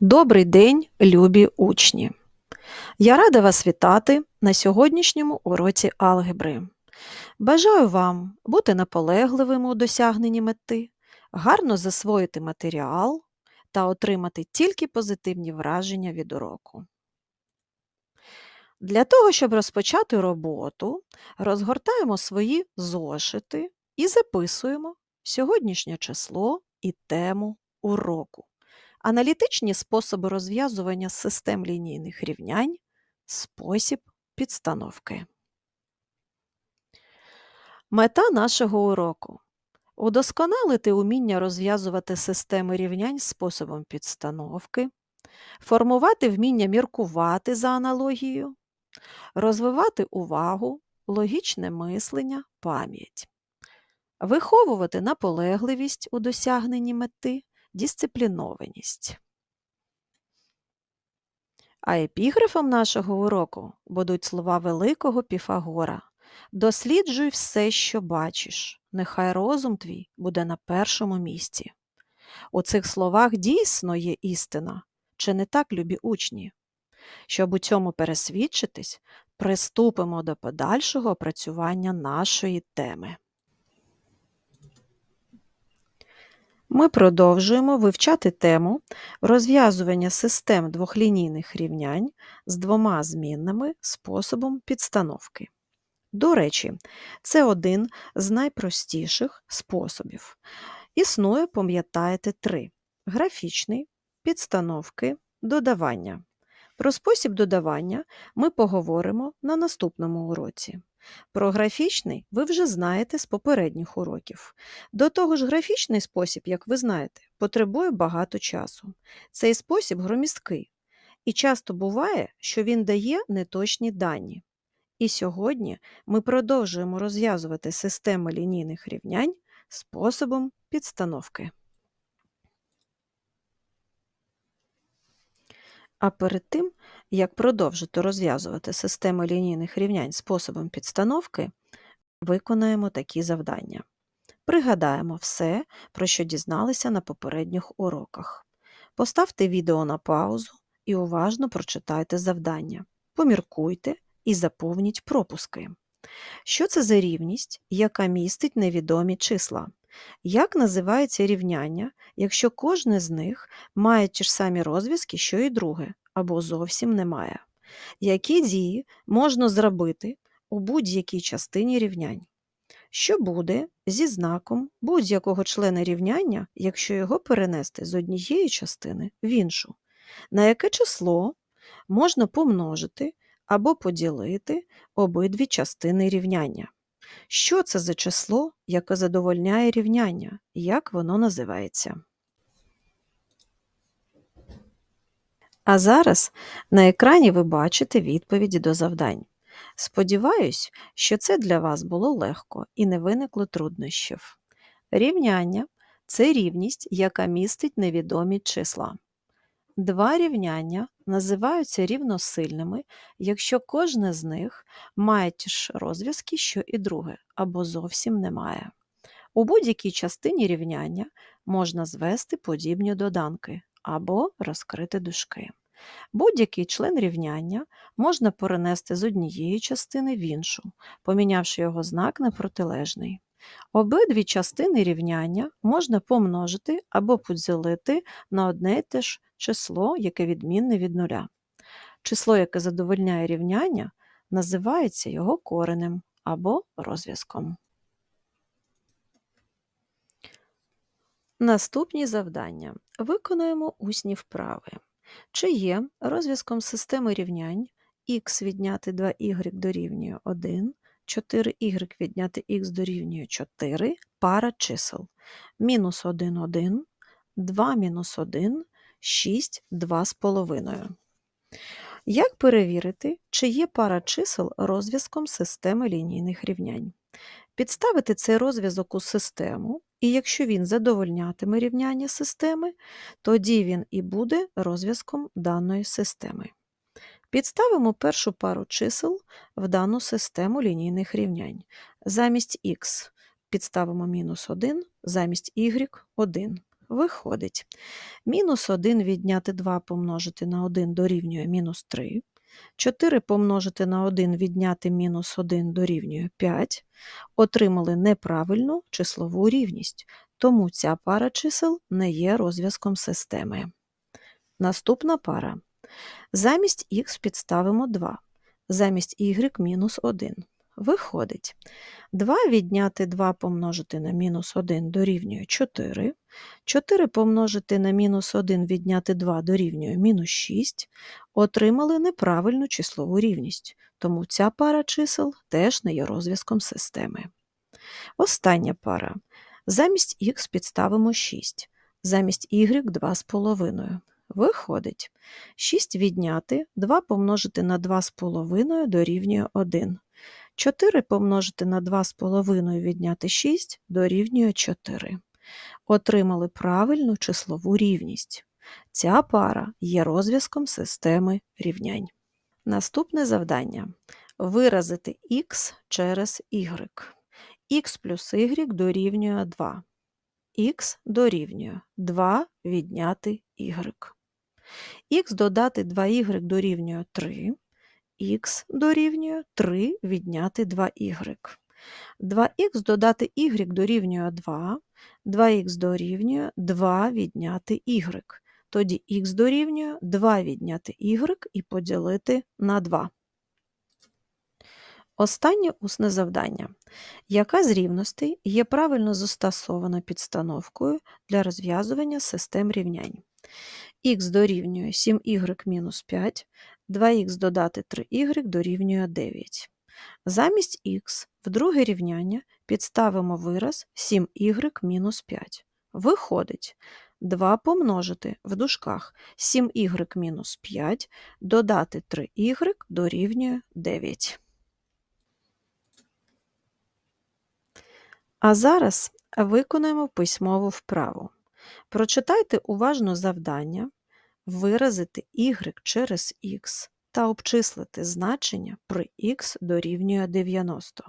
Добрий день, любі учні! Я рада вас вітати на сьогоднішньому уроці алгебри. Бажаю вам бути наполегливими у досягненні мети, гарно засвоїти матеріал та отримати тільки позитивні враження від уроку. Для того, щоб розпочати роботу, розгортаємо свої зошити і записуємо сьогоднішнє число і тему уроку. Аналітичні способи розв'язування систем лінійних рівнянь, спосіб підстановки. Мета нашого уроку удосконалити уміння розв'язувати системи рівнянь способом підстановки, формувати вміння міркувати за аналогією, розвивати увагу, логічне мислення, пам'ять, виховувати наполегливість у досягненні мети, дисциплінованість. А епіграфом нашого уроку будуть слова великого Піфагора. Досліджуй все, що бачиш, нехай розум твій буде на першому місці. У цих словах дійсно є істина, чи не так, любі учні? Щоб у цьому пересвідчитись, приступимо до подальшого опрацювання нашої теми. Ми продовжуємо вивчати тему розв'язування систем двохлінійних рівнянь з двома змінними способом підстановки. До речі, це один з найпростіших способів. Існує, пам'ятаєте, три: графічний, підстановки, додавання. Про спосіб додавання ми поговоримо на наступному уроці. Про графічний ви вже знаєте з попередніх уроків. До того ж, графічний спосіб, як ви знаєте, потребує багато часу. Цей спосіб громісткий, і часто буває, що він дає неточні дані. І сьогодні ми продовжуємо розв'язувати системи лінійних рівнянь способом підстановки. А перед тим, як продовжити розв'язувати системи лінійних рівнянь способом підстановки, виконаємо такі завдання. Пригадаємо все, про що дізналися на попередніх уроках. Поставте відео на паузу і уважно прочитайте завдання. Поміркуйте і заповніть пропуски. Що це за рівність, яка містить невідомі числа? Як називається рівняння, якщо кожне з них має ті ж самі розв'язки, що і друге, або зовсім немає? Які дії можна зробити у будь-якій частині рівнянь? Що буде зі знаком будь-якого члена рівняння, якщо його перенести з однієї частини в іншу? На яке число можна помножити або поділити обидві частини рівняння? Що це за число, яке задовольняє рівняння? Як воно називається? А зараз на екрані ви бачите відповіді до завдань. Сподіваюсь, що це для вас було легко і не виникло труднощів. Рівняння це рівність, яка містить невідомі числа. Два рівняння називаються рівносильними, якщо кожне з них має ті ж розв'язки, що і друге, або зовсім немає. У будь-якій частині рівняння можна звести подібні доданки або розкрити дужки. Будь-який член рівняння можна перенести з однієї частини в іншу, помінявши його знак на протилежний. Обидві частини рівняння можна помножити або поділити на одне й те ж число, яке відмінне від нуля. Число, яке задовольняє рівняння, називається його коренем або розв'язком. Наступні завдання. Виконуємо усні вправи. Чи є розв'язком системи рівнянь х відняти 2y дорівнює 1, 4y відняти х дорівнює 4 пара чисел мінус 1, 1, 2 мінус 1, 6, 2 з половиною. Як перевірити, чи є пара чисел розв'язком системи лінійних рівнянь? Підставити цей розв'язок у систему, і якщо він задовольнятиме рівняння системи, тоді він і буде розв'язком даної системи. Підставимо першу пару чисел в дану систему лінійних рівнянь. Замість х підставимо мінус 1, замість y 1. Виходить. Мінус 1 відняти 2 помножити на 1 дорівнює мінус 3. 4 помножити на 1 відняти мінус 1 дорівнює 5. Отримали неправильну числову рівність, тому ця пара чисел не є розв'язком системи. Наступна пара. Замість х підставимо 2, замість y мінус 1. Виходить, 2 відняти 2 помножити на мінус 1 дорівнює 4, 4 помножити на мінус 1 відняти 2 дорівнює мінус 6, отримали неправильну числову рівність, тому ця пара чисел теж не є розв'язком системи. Остання пара. Замість х підставимо 6, замість y 2,5. Виходить, 6 відняти 2 помножити на 2,5 дорівнює 1. 4 помножити на 2,5 відняти 6 дорівнює 4. Отримали правильну числову рівність. Ця пара є розв'язком системи рівнянь. Наступне завдання виразити х через y. х плюс y дорівнює 2. х дорівнює 2 відняти y. х додати 2y дорівнює 3 х дорівнює 3 відняти 2y. 2х додати y дорівнює 2, 2х дорівнює 2 відняти y. Тоді х дорівнює 2 відняти y і поділити на 2. Останнє усне завдання. Яка з рівностей є правильно застосована підстановкою для розв'язування систем рівнянь? х дорівнює 7y мінус 5, 2х додати 3y дорівнює 9. Замість х в друге рівняння підставимо вираз 7y мінус 5. Виходить 2 помножити в дужках 7y мінус 5, додати 3y дорівнює 9. А зараз виконаємо письмову вправу. Прочитайте уважно завдання, виразити y через x та обчислити значення при х дорівнює 90.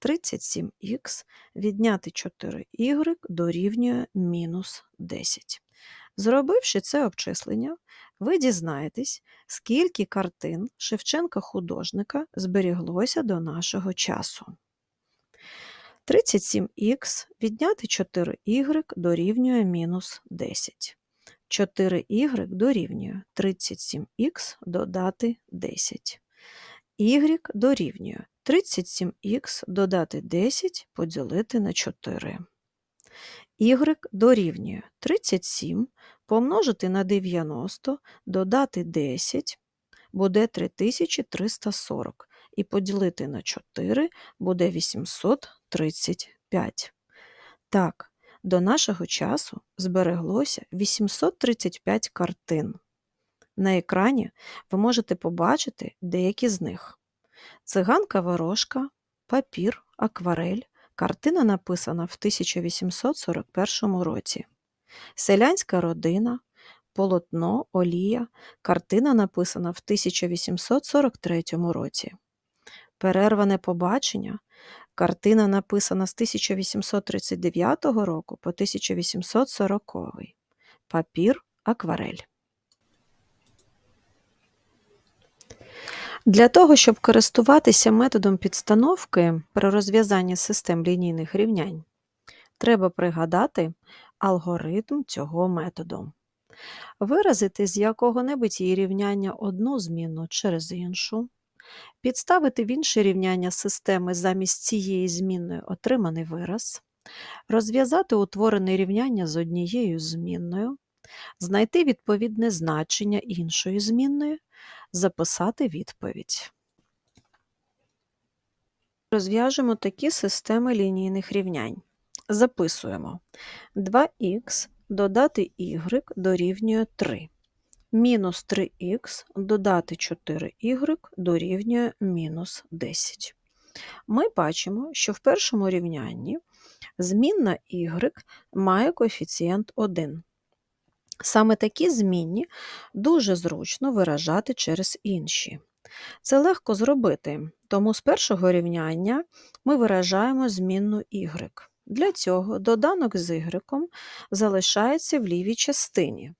37х відняти 4y дорівнює мінус 10. Зробивши це обчислення, ви дізнаєтесь, скільки картин Шевченка художника зберіглося до нашого часу. 37х відняти 4y дорівнює мінус 10. 4y дорівнює 37х додати 10. y дорівнює 37х додати 10 поділити на 4. y дорівнює 37 помножити на 90 додати 10 буде 3340 і поділити на 4 буде 835. Так, до нашого часу збереглося 835 картин. На екрані ви можете побачити деякі з них. Циганка ворожка, папір, акварель. Картина написана в 1841 році. Селянська родина, полотно, олія. Картина написана в 1843 році. Перерване побачення. Картина написана з 1839 року по 1840. Папір, акварель. Для того, щоб користуватися методом підстановки при розв'язанні систем лінійних рівнянь, треба пригадати алгоритм цього методу. Виразити з якого-небудь її рівняння одну змінну через іншу, підставити в інше рівняння системи замість цієї змінної отриманий вираз, розв'язати утворене рівняння з однією змінною, знайти відповідне значення іншої змінної, записати відповідь. Розв'яжемо такі системи лінійних рівнянь. Записуємо 2х додати y дорівнює 3. Мінус 3х додати 4y дорівнює мінус 10. Ми бачимо, що в першому рівнянні змінна y має коефіцієнт 1. Саме такі змінні дуже зручно виражати через інші. Це легко зробити, тому з першого рівняння ми виражаємо змінну y. Для цього доданок з y залишається в лівій частині.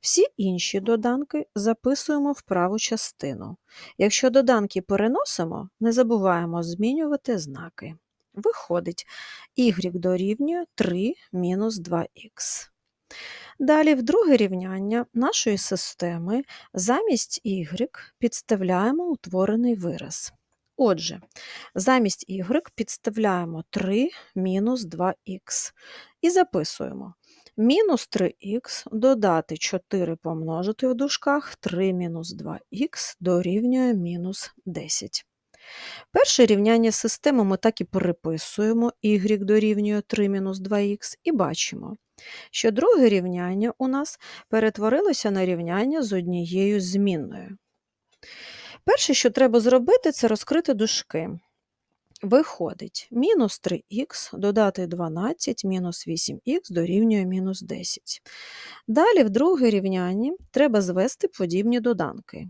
Всі інші доданки записуємо в праву частину. Якщо доданки переносимо, не забуваємо змінювати знаки. Виходить, y дорівнює 3 мінус 2х. Далі, в друге рівняння нашої системи замість y підставляємо утворений вираз. Отже, замість y підставляємо 3 мінус 2х і записуємо. Мінус 3х додати 4 помножити в дужках 3 мінус 2х дорівнює мінус 10. Перше рівняння системи ми так і переписуємо y дорівнює 3 мінус 2х і бачимо, що друге рівняння у нас перетворилося на рівняння з однією змінною. Перше, що треба зробити, це розкрити дужки. Виходить, мінус 3х додати 12 мінус 8х дорівнює мінус 10. Далі, в друге рівнянні, треба звести подібні доданки.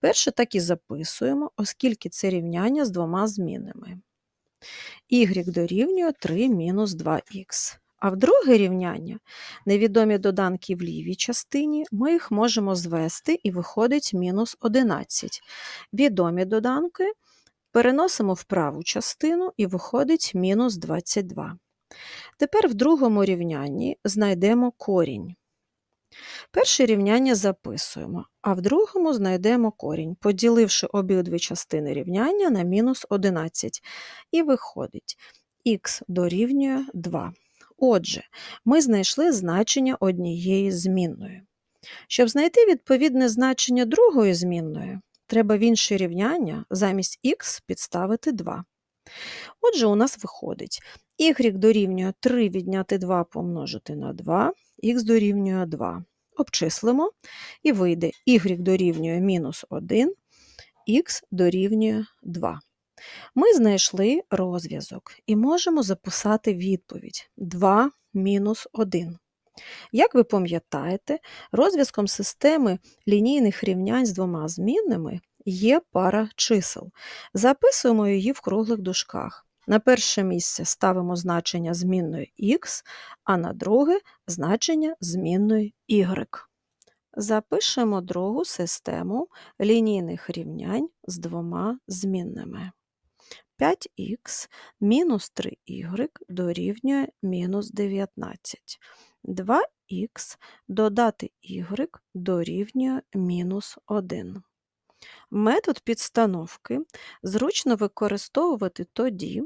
Перше так і записуємо, оскільки це рівняння з двома змінними. y дорівнює 3 мінус 2х. А в друге рівняння невідомі доданки в лівій частині, ми їх можемо звести і виходить мінус 11. Відомі доданки переносимо в праву частину і виходить мінус 22. Тепер в другому рівнянні знайдемо корінь. Перше рівняння записуємо, а в другому знайдемо корінь, поділивши обидві частини рівняння на мінус 11. І виходить х дорівнює 2. Отже, ми знайшли значення однієї змінної. Щоб знайти відповідне значення другої змінної, треба в інше рівняння замість х підставити 2. Отже, у нас виходить y дорівнює 3 відняти 2 помножити на 2, х дорівнює 2. Обчислимо і вийде y дорівнює мінус 1, х дорівнює 2. Ми знайшли розв'язок і можемо записати відповідь 2 мінус 1. Як ви пам'ятаєте, розв'язком системи лінійних рівнянь з двома змінними є пара чисел. Записуємо її в круглих дужках. На перше місце ставимо значення змінної х, а на друге значення змінної y. Запишемо другу систему лінійних рівнянь з двома змінними. 5х мінус 3y дорівнює мінус 19. 2х додати y дорівнює мінус 1. Метод підстановки зручно використовувати тоді,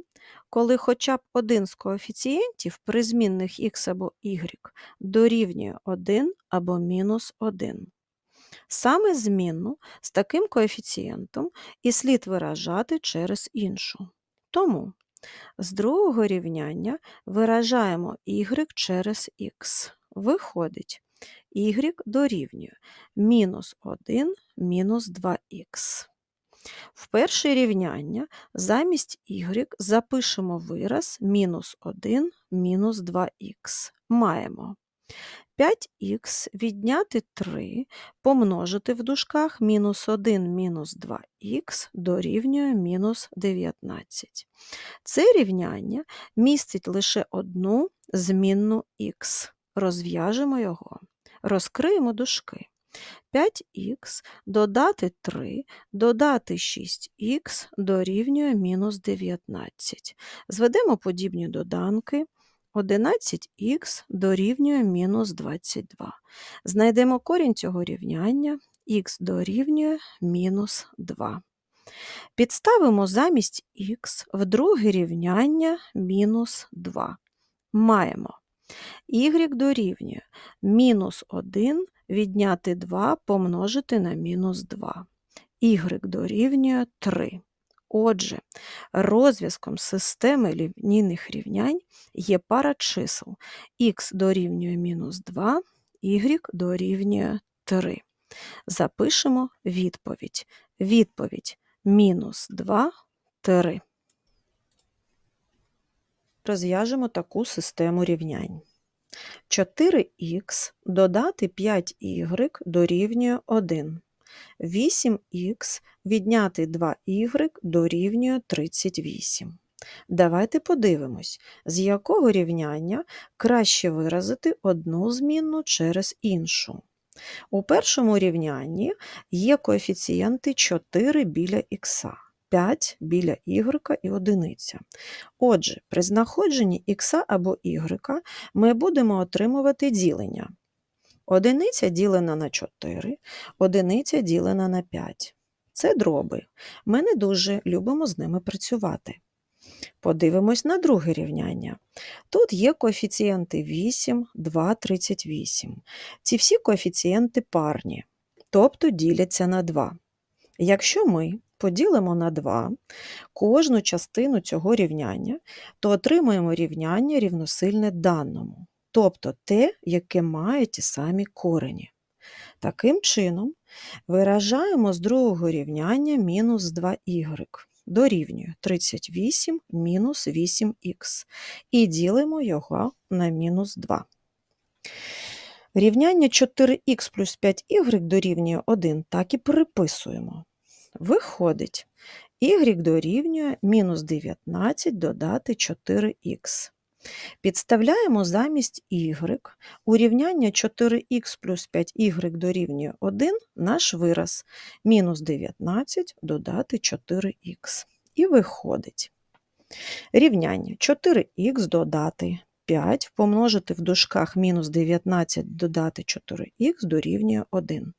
коли хоча б один з коефіцієнтів при змінних х або y дорівнює 1 або мінус 1. Саме змінну з таким коефіцієнтом і слід виражати через іншу. Тому з другого рівняння виражаємо y через х. Виходить, y дорівнює мінус 1 мінус 2х. В перше рівняння замість y запишемо вираз мінус 1 мінус 2х. Маємо 5х відняти 3 помножити в дужках мінус 1 мінус 2х дорівнює мінус 19. Це рівняння містить лише одну змінну х. Розв'яжемо його. Розкриємо дужки. 5х додати 3, додати 6х дорівнює мінус 19. Зведемо подібні доданки. 11х дорівнює мінус 22. Знайдемо корінь цього рівняння, х дорівнює мінус 2. Підставимо замість х в друге рівняння мінус 2. Маємо y дорівнює мінус 1 відняти 2 помножити на мінус 2. y дорівнює 3. Отже, розв'язком системи лінійних рівнянь є пара чисел х дорівнює мінус 2, y дорівнює 3. Запишемо відповідь. Відповідь мінус 2, 3. Розв'яжемо таку систему рівнянь. 4х додати 5y дорівнює 1. 8х відняти 2y дорівнює 38. Давайте подивимось, з якого рівняння краще виразити одну змінну через іншу. У першому рівнянні є коефіцієнти 4 біля х, 5 біля y і 1. Отже, при знаходженні х або y ми будемо отримувати ділення. Одиниця ділена на 4, одиниця ділена на 5. Це дроби. Ми не дуже любимо з ними працювати. Подивимось на друге рівняння. Тут є коефіцієнти 8, 2, 38. Ці всі коефіцієнти парні, тобто діляться на 2. Якщо ми поділимо на 2 кожну частину цього рівняння, то отримаємо рівняння рівносильне даному, тобто те, яке має ті самі корені. Таким чином, виражаємо з другого рівняння мінус 2y дорівнює 38 мінус 8х і ділимо його на мінус 2. Рівняння 4х плюс 5y дорівнює 1 так і переписуємо. Виходить, y дорівнює мінус 19 додати 4х. Підставляємо замість y у рівняння 4х плюс 5y дорівнює 1 наш вираз мінус 19 додати 4х. І виходить рівняння 4х додати 5 помножити в дужках мінус 19 додати 4х дорівнює 1.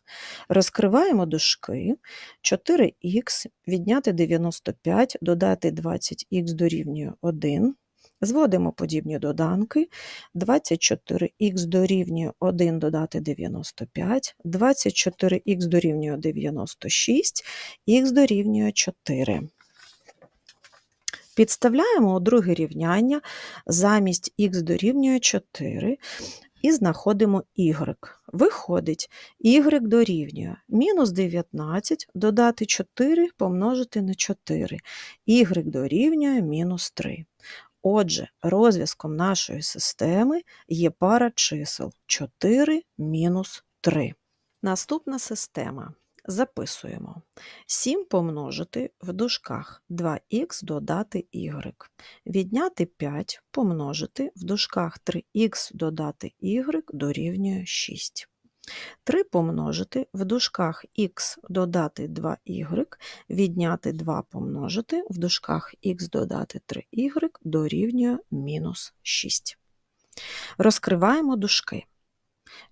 Розкриваємо дужки 4х відняти 95 додати 20х дорівнює 1. Зводимо подібні доданки. 24х дорівнює 1 додати 95, 24х дорівнює 96, х дорівнює 4. Підставляємо у друге рівняння замість х дорівнює 4 і знаходимо y. Виходить, y дорівнює мінус 19 додати 4 помножити на 4, y дорівнює мінус 3. Отже, розв'язком нашої системи є пара чисел 4 мінус 3. Наступна система. Записуємо 7 помножити в дужках 2х додати y. Відняти 5 помножити в дужках 3х додати y дорівнює 6. 3 помножити в дужках х додати 2y, відняти 2 помножити в дужках х додати 3y дорівнює мінус 6. Розкриваємо дужки.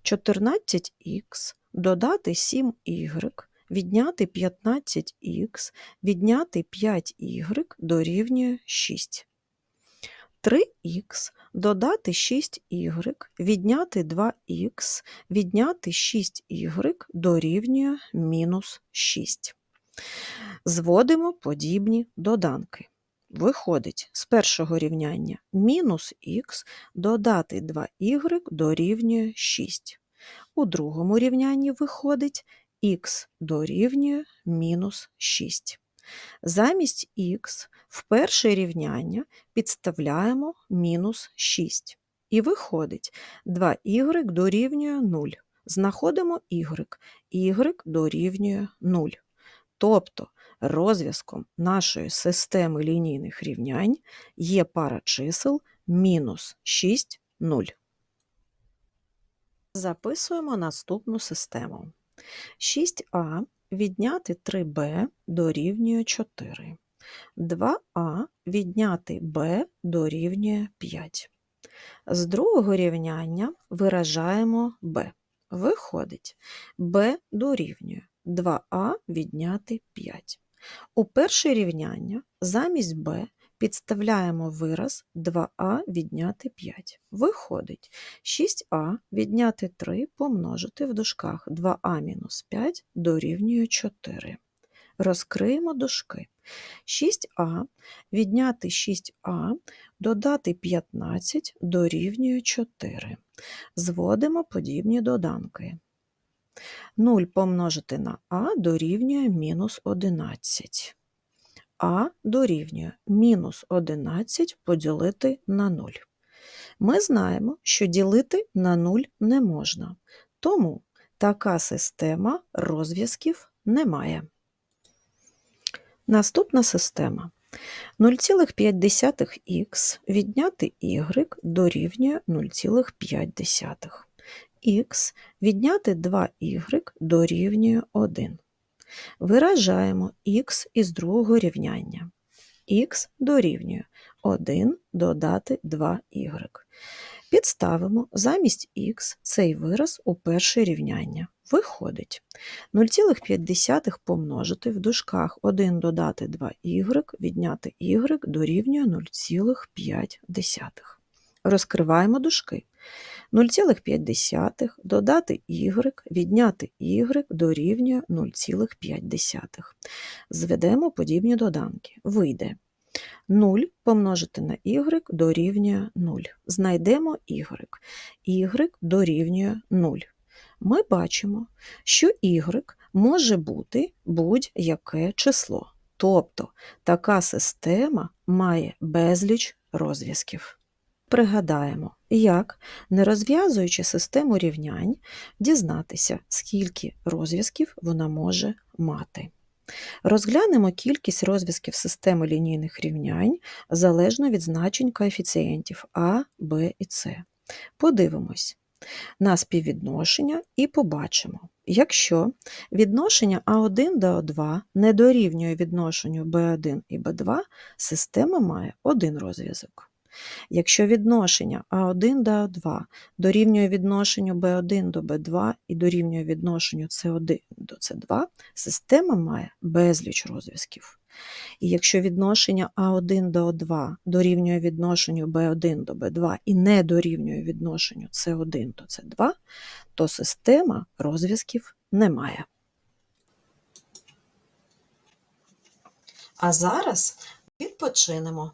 14х додати 7y, відняти 15х, відняти 5y дорівнює 6. 3х додати 6y, відняти 2х, відняти 6y дорівнює мінус 6. Зводимо подібні доданки. Виходить з першого рівняння мінус х додати 2y дорівнює 6. У другому рівнянні виходить х дорівнює мінус 6. Замість х в перше рівняння підставляємо мінус 6. І виходить 2y дорівнює 0. Знаходимо y, y дорівнює 0. Тобто розв'язком нашої системи лінійних рівнянь є пара чисел мінус 6, 0. Записуємо наступну систему. 6а відняти 3b дорівнює 4. 2а відняти b дорівнює 5. З другого рівняння виражаємо b. Виходить, b дорівнює 2а відняти 5. У перше рівняння замість b підставляємо вираз 2а відняти 5. Виходить 6а відняти 3 помножити в дужках 2а мінус 5 дорівнює 4. Розкриємо дужки. 6а відняти 6а додати 15 дорівнює 4. Зводимо подібні доданки. 0 помножити на а дорівнює мінус 11 а дорівнює мінус 11 поділити на 0. Ми знаємо, що ділити на 0 не можна, тому така система розв'язків немає. Наступна система. 0,5х відняти y дорівнює 0,5. х відняти 2y дорівнює 1. Виражаємо х із другого рівняння. х дорівнює 1 додати 2y. Підставимо замість х цей вираз у перше рівняння. Виходить 0,5 помножити в дужках 1 додати 2y, відняти y дорівнює 0,5. Розкриваємо дужки. 0,5 додати y, відняти y дорівнює 0,5. Зведемо подібні доданки. Вийде 0 помножити на y дорівнює 0. Знайдемо y. y дорівнює 0. Ми бачимо, що y може бути будь-яке число. Тобто така система має безліч розв'язків. Пригадаємо, як, не розв'язуючи систему рівнянь, дізнатися, скільки розв'язків вона може мати. Розглянемо кількість розв'язків системи лінійних рівнянь залежно від значень коефіцієнтів А, Б і С. Подивимось на співвідношення і побачимо, якщо відношення А1 до А2 не дорівнює відношенню Б1 і Б2, система має один розв'язок. Якщо відношення А1 до А2 дорівнює відношенню B1 до B2 і дорівнює відношенню С1 до С2, система має безліч розв'язків. І якщо відношення А1 до О2 дорівнює відношенню B1 до B2 і не дорівнює відношенню С1 до С2, то система розв'язків не має. А зараз відпочинемо.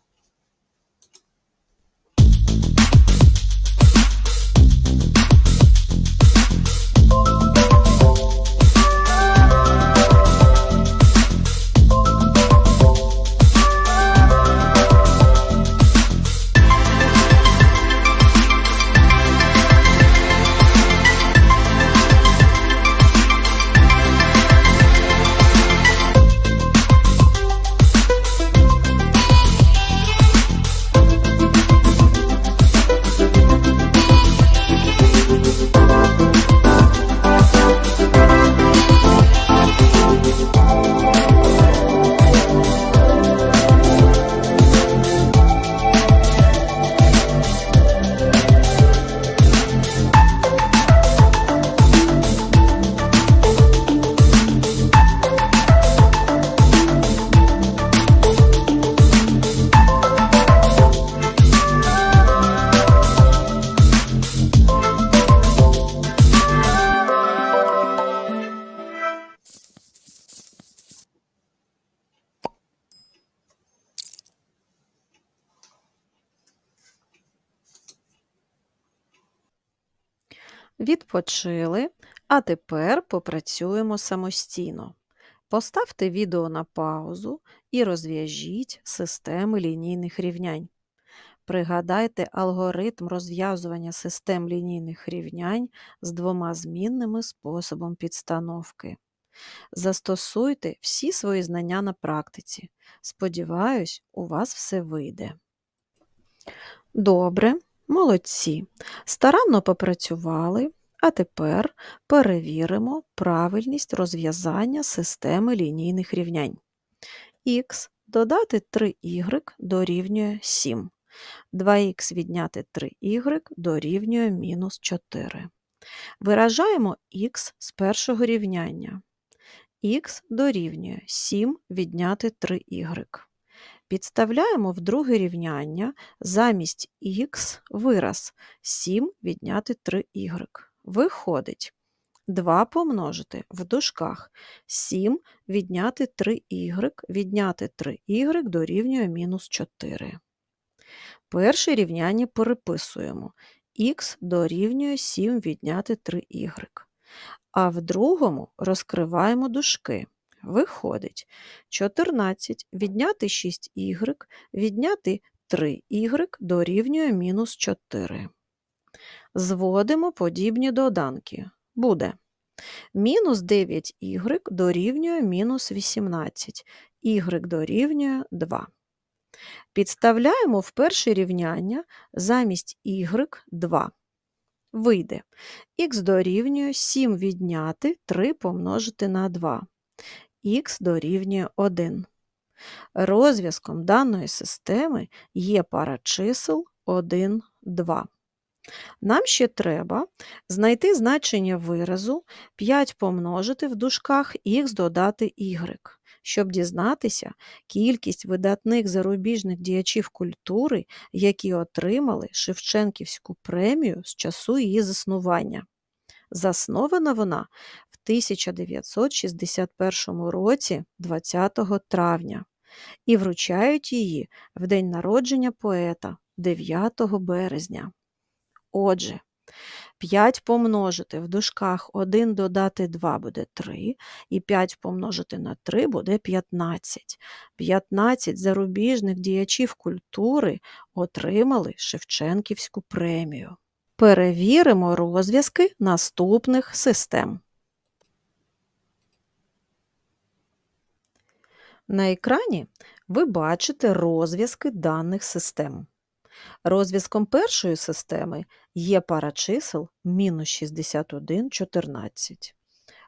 Відпочили, а тепер попрацюємо самостійно. Поставте відео на паузу і розв'яжіть системи лінійних рівнянь. Пригадайте алгоритм розв'язування систем лінійних рівнянь з двома змінними способом підстановки. Застосуйте всі свої знання на практиці. Сподіваюсь, у вас все вийде. Добре, молодці. Старанно попрацювали, а тепер перевіримо правильність розв'язання системи лінійних рівнянь. Х додати 3y дорівнює 7. 2х відняти 3y дорівнює мінус 4. Виражаємо х з першого рівняння. х дорівнює 7 відняти 3y. Підставляємо в друге рівняння замість х вираз 7 відняти 3y. Виходить 2 помножити в дужках 7 відняти 3y, відняти 3y дорівнює мінус 4. Перше рівняння переписуємо х дорівнює 7 відняти 3y. А в другому розкриваємо дужки. Виходить 14 відняти 6y, відняти 3y дорівнює мінус 4. Зводимо подібні доданки. Буде мінус 9y дорівнює мінус 18, y дорівнює 2. Підставляємо в перше рівняння замість y 2. Вийде х дорівнює 7 відняти 3 помножити на 2. х дорівнює 1. Розв'язком даної системи є пара чисел 1, 2. Нам ще треба знайти значення виразу 5 помножити в дужках х додати y, щоб дізнатися кількість видатних зарубіжних діячів культури, які отримали Шевченківську премію з часу її заснування. Заснована вона в 1961 році 20 травня і вручають її в день народження поета 9 березня. Отже, 5 помножити в дужках 1 додати 2 буде 3, і 5 помножити на 3 буде 15. 15 зарубіжних діячів культури отримали Шевченківську премію. Перевіримо розв'язки наступних систем. На екрані ви бачите розв'язки даних систем. Розв'язком першої системи є пара чисел мінус 61, 14.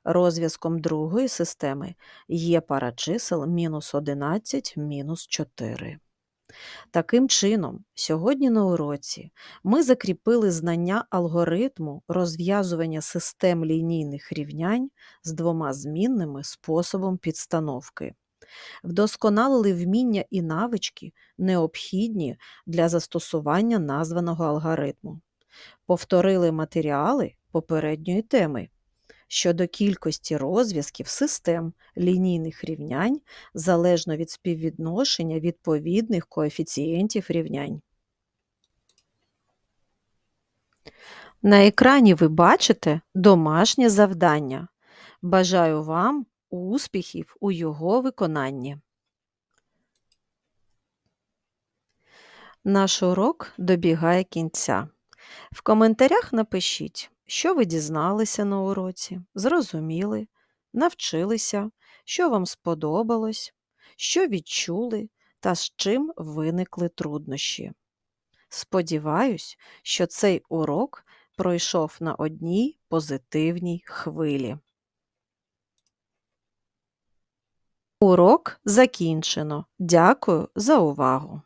Розв'язком другої системи є пара чисел мінус 11, мінус 4. Таким чином, сьогодні на уроці ми закріпили знання алгоритму розв'язування систем лінійних рівнянь з двома змінними способом підстановки вдосконалили вміння і навички, необхідні для застосування названого алгоритму, повторили матеріали попередньої теми щодо кількості розв'язків систем лінійних рівнянь залежно від співвідношення відповідних коефіцієнтів рівнянь. На екрані ви бачите домашнє завдання. Бажаю вам успіхів у його виконанні. Наш урок добігає кінця. В коментарях напишіть, що ви дізналися на уроці, зрозуміли, навчилися, що вам сподобалось, що відчули та з чим виникли труднощі. Сподіваюсь, що цей урок пройшов на одній позитивній хвилі. Урок закінчено. Дякую за увагу!